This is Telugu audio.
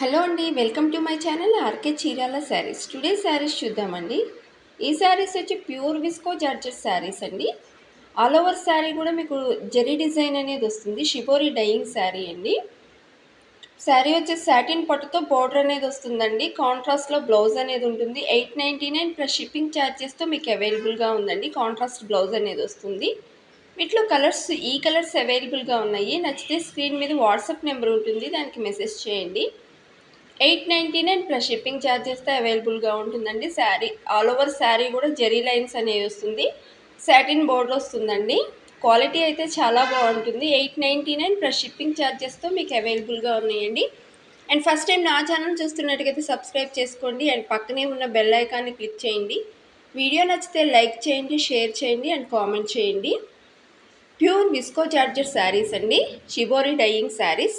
హలో అండి welcome to my channel R K Chirala sarees. Today sarees చూద్దామండి. ఈ శారీస్ వచ్చి ప్యూర్ విస్కో జార్జెట్ శారీస్ అండి. ఆల్ ఓవర్ శారీ కూడా మీకు జెరీ డిజైన్ అనేది వస్తుంది. షిబోరి డైయింగ్ శారీ అండి. శారీ వచ్చి సాటిన్ పట్టుతో బోర్డర్ అనేది వస్తుందండి. కాంట్రాస్ట్లో బ్లౌజ్ అనేది ఉంటుంది. Eight ninety nine plus shipping ఛార్జెస్తో మీకు అవైలబుల్గా ఉందండి. కాంట్రాస్ట్ బ్లౌజ్ అనేది వస్తుంది. వీటిలో కలర్స్ ఈ కలర్స్ అవైలబుల్గా ఉన్నాయి. నచ్చితే స్క్రీన్ మీద వాట్సాప్ నెంబర్ ఉంటుంది. దానికి మెసేజ్ చేయండి. Eight ninety nine plus shipping ఛార్జెస్తో అవైలబుల్గా ఉంటుందండి శారీ. ఆల్ ఓవర్ శారీ కూడా జెరీ లైన్స్ అనేవి వస్తుంది. సాటిన్ బోర్డర్ వస్తుందండి. క్వాలిటీ అయితే చాలా బాగుంటుంది. Eight ninety nine plus shipping ఛార్జెస్తో మీకు అవైలబుల్గా ఉన్నాయండి. అండ్ ఫస్ట్ టైం నా ఛానల్ చూస్తున్నట్టుగైతే సబ్స్క్రైబ్ చేసుకోండి. అండ్ పక్కనే ఉన్న బెల్ ఐకాన్ని క్లిక్ చేయండి. వీడియో నచ్చితే లైక్ చేయండి షేర్ చేయండి అండ్ కామెంట్ చేయండి. ప్యూర్ విస్కో చార్జర్ శారీస్ అండి. Shibori dyeing sarees.